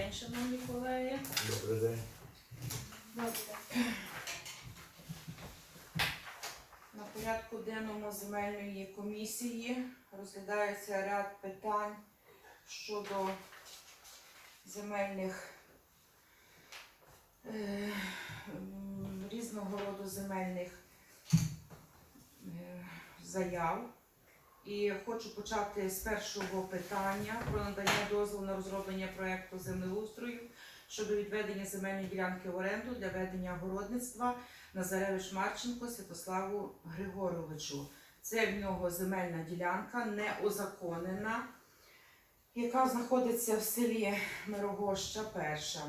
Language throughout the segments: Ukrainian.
день, шановні колеги. Добрий день. На порядку денному земельної комісії розглядається ряд питань щодо земельних е, різного роду земельних е, заяв. І хочу почати з першого питання про надання дозволу на розроблення проекту землеустрою щодо відведення земельної ділянки в оренду для ведення городництва Назаревич Марченко Святославу Григоровичу. Це в нього земельна ділянка не узаконена, яка знаходиться в селі Мирогоща перша.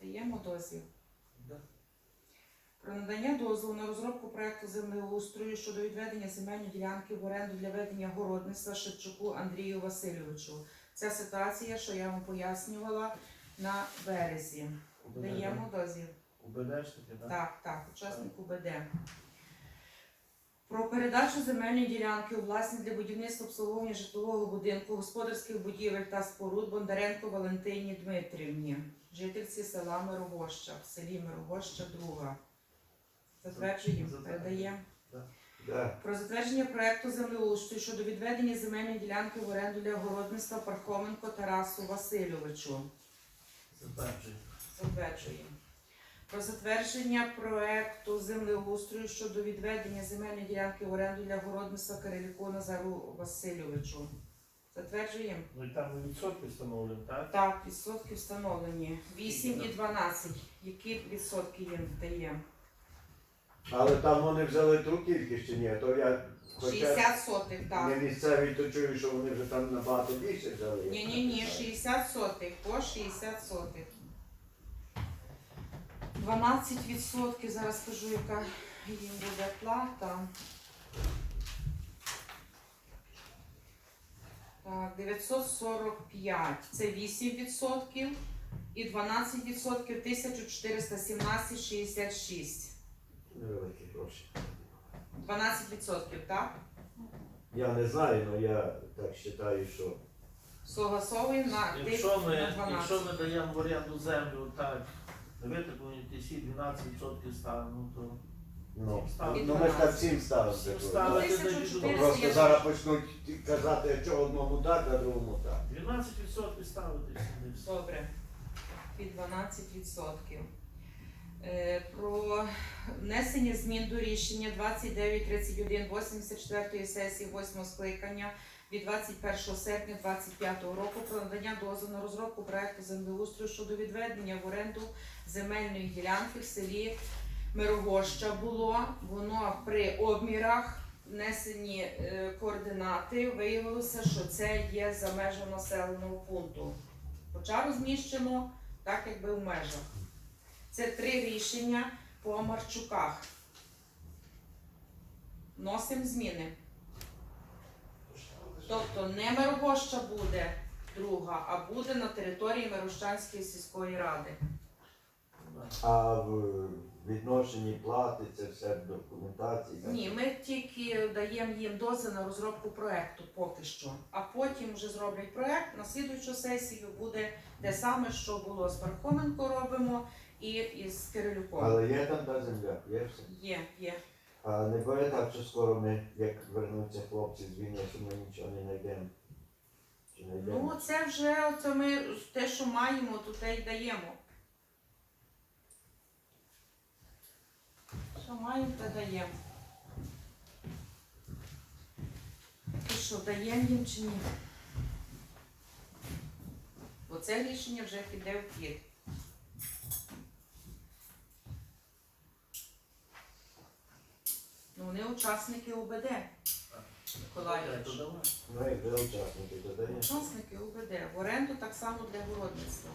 Даємо дозвіл. Про надання дозволу на розробку проекту землеустрою щодо відведення земельної ділянки в оренду для ведення городництва Шевчуку Андрію Васильовичу. Ця ситуація, що я вам пояснювала на березі. Даємо дозвіл. УБДшники, так? Так, так, учасник УБД. Про передачу земельної ділянки у власність для будівництва обслуговування житлового будинку, господарських будівель та споруд Бондаренко Валентині Дмитрівні, жительці села Мирогоща, в селі Мирогоща, друга. Затверджуємо, Затверджуємо. передаємо. Да. Про затвердження проекту землеустрою щодо відведення земельної ділянки в оренду для городництва Пархоменко Тарасу Васильовичу. Затверджую. Затверджуємо. Про затвердження проекту землеустрою щодо відведення земельної ділянки в оренду для городництва Кирилюку Назару Васильовичу. Затверджуємо? Ну і там відсотки встановлені, так? Так, відсотки встановлені. 8 і 12. Які відсотки їм даємо? Але там вони взяли ту кількість чи ні, то я хоча 60 сотих, не так. місцеві, то чую, що вони вже там набагато більше взяли. Ні, ні, ні, 60 сотих, по 60 сотих. 12 відсотків, зараз скажу, яка їм буде плата. Так, 945, це 8 відсотків і 12 відсотків 1417,66. Гроші. 12 відсотків, так? Я не знаю, але я так вважаю, що Согласовуємо на Якщо ми, на 12. якщо ми даємо в оренду землю, так, на витоплені тисі 12% ставимо, то ну, Ставити ну ми ж так всім ставимо. Всім ставити. Ну, тоді 1400 Ну, Просто я зараз почнуть казати, що одному так, а другому так. 12% ставити сюди. все. Добре. Під 12%. Е, Про внесення змін до рішення 2931 84 сесії 8 скликання від 21 серпня 2025 року про надання дозволу на розробку проекту землеустрою щодо відведення в оренду земельної ділянки в селі Мирогоща було. Воно при обмірах внесені е, координати. Виявилося, що це є за межами населеного пункту. Хоча розміщено так, якби в межах. Це три рішення по Марчуках. Носимо зміни. Тобто не Мирогоща буде друга, а буде на території Мирощанської сільської ради. А в відношенні плати це все в документації. Ні, ми тільки даємо їм дози на розробку проекту поки що. А потім вже зроблять проект. На слідуючу сесію буде те саме, що було з Пархоменко робимо і із Кирилюком. Але є там та земля, є все. Є, є. А не буде так, що скоро ми, як вернуться хлопці з війни, що ми нічого не знайдемо. Чи знайдемо? Ну, це вже це ми те, що маємо, то те й даємо. Що маємо, те даємо. І що, даємо їм чи ні? Оце рішення вже піде в хід. Ну, вони учасники УБД. Миколаївич. Ну, вже учасники. Учасники УБД. В оренду так само для городництва.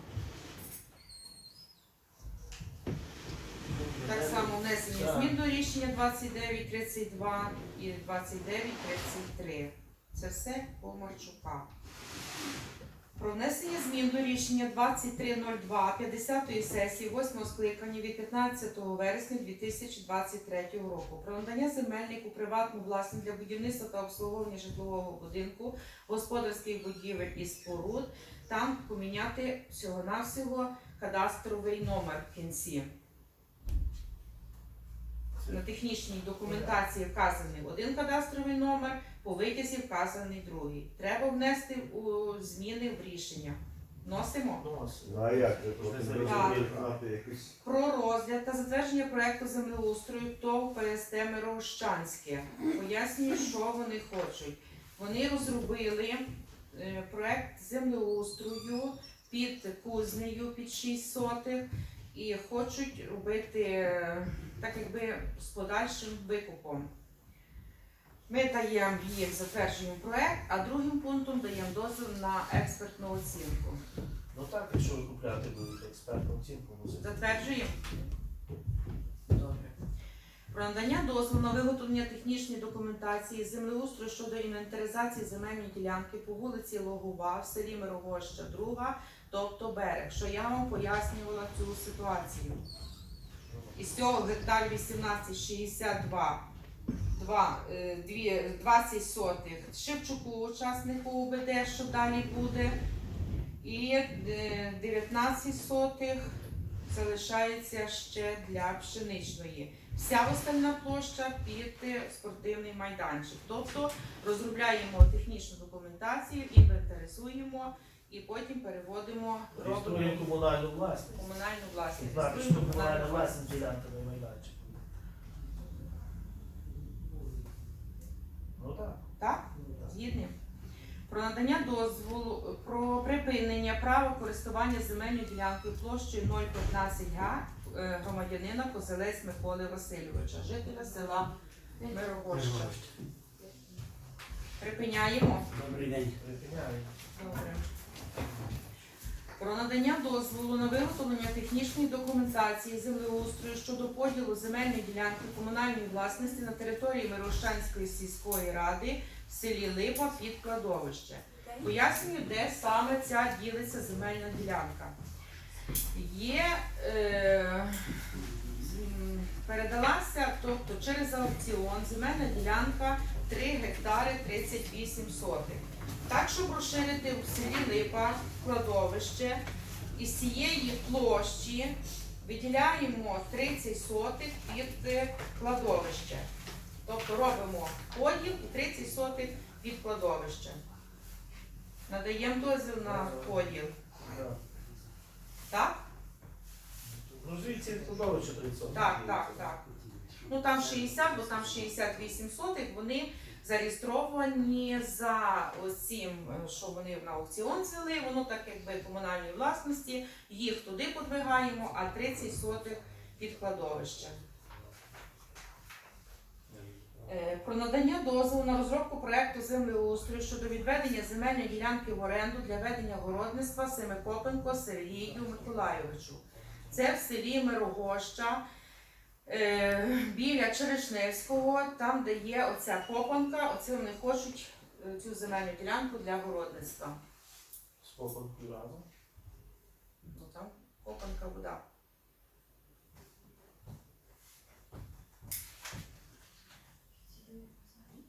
Так само внесені змін до рішення 2932 і 2933. Це все по Марчука. Про внесення змін до рішення 2302 50-ї сесії 8 скликання від 15 вересня 2023 року про надання земельних у приватну власність для будівництва та обслуговування житлового будинку, господарських будівель і споруд там поміняти всього-навсього кадастровий номер в кінці. На технічній документації вказаний один кадастровий номер, по витязі вказаний другий. Треба внести у зміни в рішення. Вносимо. Ну. А як же потім знати якісь Про розгляд та затвердження проекту землеустрою ТОВ ПСТ Мирощанське. Пояснюю, що вони хочуть. Вони розробили е, проект землеустрою під кузнею під 6 сотих і хочуть робити е, так якби з подальшим викупом. Ми даємо їм затверджуємо проект, а другим пунктом даємо дозвіл на експертну оцінку. Ну так, якщо ви купляти будете експертну оцінку, мусите. Затверджуємо. Добре. Про надання дозволу на виготовлення технічної документації землеустрою щодо інвентаризації земельної ділянки по вулиці Логова в селі Мирогоща, друга, тобто берег, що я вам пояснювала цю ситуацію. Із цього гектар 1862, 2, е, дві- 20 сотих Шевчуку, учаснику УБД, що далі буде, і е, 19 сотих залишається ще для пшеничної. Вся остальна площа під е, спортивний майданчик. Тобто розробляємо технічну документацію, інвентаризуємо і потім переводимо робимо комунальну власність. комунальну власність. Комунальну власність ділянка на Ну так. Так? Згідні. Про надання дозволу про припинення права користування земельною ділянкою площею 015 га е, громадянина Козелець Миколи Васильовича, жителя села Мирогоща. Припиняємо. Добрий день. Припиняємо. Добре. Про надання дозволу на виготовлення технічної документації землеустрою щодо поділу земельної ділянки комунальної власності на території Мирошанської сільської ради в селі Липа під кладовище. Пояснюю, де саме ця ділиться земельна ділянка. Є е, передалася, тобто через аукціон земельна ділянка 3 гектари 38 сотих. Так, щоб розширити в селі Липа кладовище, із цієї площі виділяємо 30 сотих під е, кладовище. Тобто робимо поділ і 30 сотих під кладовище. Надаємо дозвіл на поділ. Так. Так? Ну кладовище 30. Так, так, так. Ну там 60, бо там 68 сотих, вони зареєстровані за цим, що вони на аукціон взяли, воно так якби комунальної власності, їх туди подвигаємо, а 30 сотих під кладовище. Е, Про надання дозволу на розробку проекту землеустрою щодо відведення земельної ділянки в оренду для ведення городництва Семикопенко Сергію Миколайовичу. Це в селі Мирогоща, е, біля Черешневського, там, де є оця копанка, оце вони хочуть е, цю земельну ділянку для городництва. З покупкою разом. Ну там копанка вода.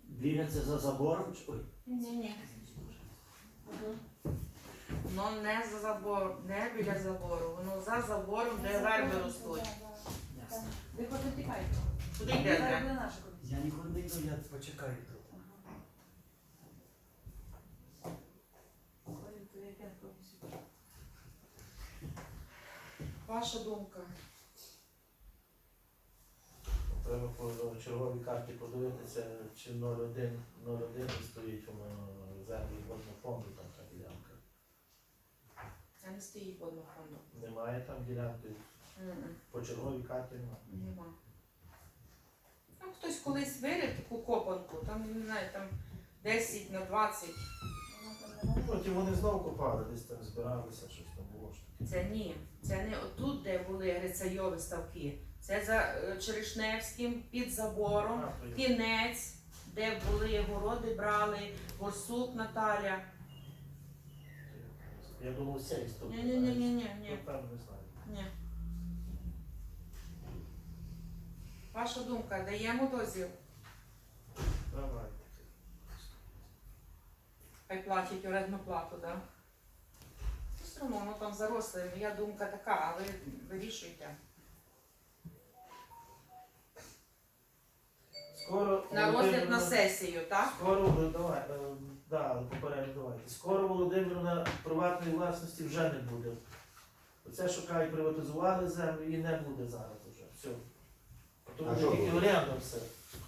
Біля це за забором? чи- Ой, Ні, ні. Воно не за забор, не біля забору, воно за забором, де верби ростуть. Ви куди тікаєте? Куди Зараз йдете? буде наша комісія. Я нікуди не йду, я почекаю тут. Ой, то яке комісія? Ваша думка. Треба по черговій карті подивитися, чи 01, 01 стоїть у землі водного фонду там та ділянка. Це не стоїть водного фонду. Немає там ділянки. По черговій карті немає. Нема. Там хтось колись вирив таку копанку, там, не знаю, там 10 на 20. Вона там не може. Потім вони знову копали, десь там збиралися, щось там було. таке. Це ні. Це не отут, де були грицайові ставки. Це за е, Черешневським, під забором, А, то є. кінець, де були городи, брали, Борсук Наталя. Я думав, з цієї. Ні, ні, ні, ні, ні, ні. Ну, там не знаю. Ні. Ваша думка, даємо дозвіл. Давайте. Хай платять орендну плату, так? Да? все одно воно там заросле. Моя думка така, а ви вирішуйте. Скоро На розгляд на Володимирівна- сесію, так? Скоро ви- давай, е, да, давайте. Скоро Володимирівна приватної власності вже не буде. Оце шукають, приватизували землю і не буде зараз вже. Все. То А що тільки буде? все.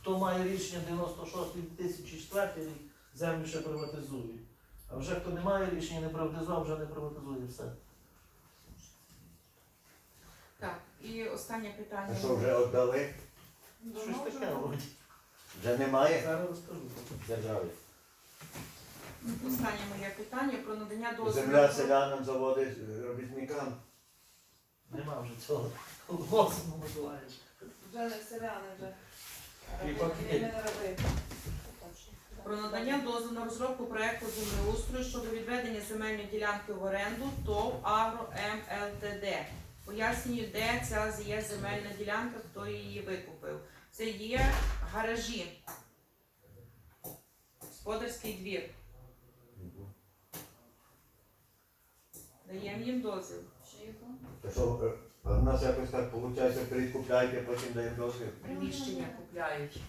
Хто має рішення 96-2004 рік, землю ще приватизують. А вже хто не має рішення, не приватизував, вже не приватизує все. Так. І останнє питання. А що вже віддали? Щось таке вроді. Вже немає Зараз розкажу. держави. Останнє моє питання про надання дозволу. Земля селянам заводить е, робітникам. Нема вже цього. Голосно Миколаївич. Вже не селяни, вже. І пакет. не робити. Про надання дозволу на розробку проекту землеустрою щодо відведення земельної ділянки в оренду ТОВ Агро МЛТД. Пояснюю, де ця є земельна ділянка, хто її викупив. Це є гаражі. Господарський двір. Даємо їм дозвіл. Що, е, а в нас якось так виходить, прикупляйте, потім даємо дозвіл. Приміщення купляють.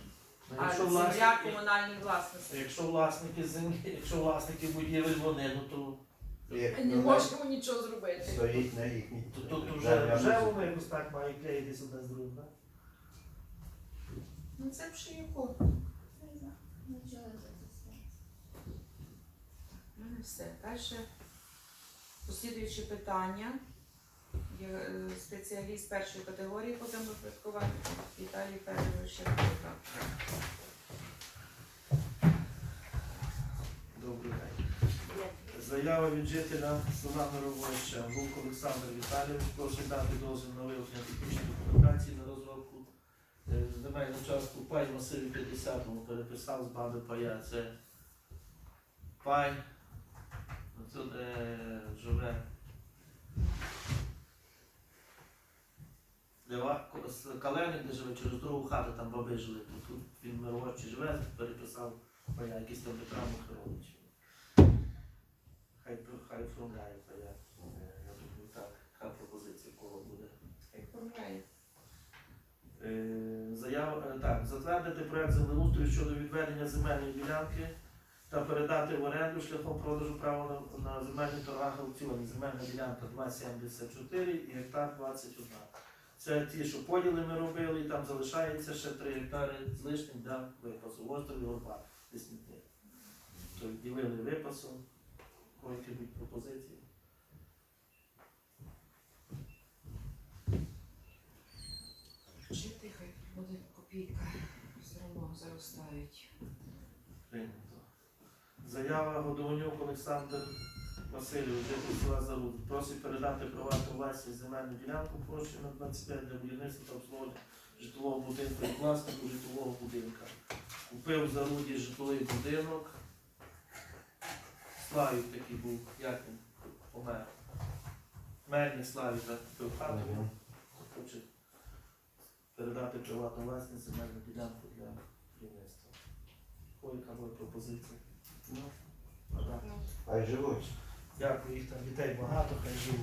Ну, А Якщо земля власники, комунальної власності. якщо власники землі, якщо власники будівель вони, ну то І, Не ну, можемо нічого зробити. Стоїть на їхній. То тут вже, вже воно якось так має клеїтися одне з другим, так? Ну це пшику. У мене все. Далі послідуючі питання. Е, спеціаліст першої категорії по землепорядкуванню Віталій Федорович Щербина. Добрий день. Заява від жителя села Мировища Вулк Олександр Віталійович просить дати дозвіл на вивчення технічної документації на розробку е, земельного участку пай масиві 50-му переписав з баби пая. Це пай, тут де живе Лева, з Каленик, де живе через другу хату, там баби жили. Тут, тут він в Мировищі живе, переписав пая, якийсь там Петра Михайлович. Хай, хай оформляє пая. Е, Я думаю, так, яка пропозиція кого буде. Оформляє. Е, Заява е, так, затвердити проект землеустрою щодо відведення земельної ділянки та передати в оренду шляхом продажу права на, на земельних торгах аукціоні. Земельна ділянка 2,74 і гектар 21. Це ті, що поділи ми робили, і там залишається ще 3 гектари з лишнім для випасу. В острові Горба, де смітник. Ділили випасом. Які будуть пропозиції? Жити хай буде копійка. Все одно заростають. Прийнято. Заява Годованюк Олександр Васильович, житель села Заруд. Просить передати приватну власність земельну ділянку площею на 25 для будівництва та обслуговування житлового будинку і власнику житлового будинка. Купив в Заруді житловий будинок. Славік такий був, як він помер. Мельник Славік так, купив хату. Хоче передати приватну власність земельну ділянку для будівництва. Яка була пропозиція? Ну. Ага. Хай живуть. Дякую, їх там дітей багато, хай живуть.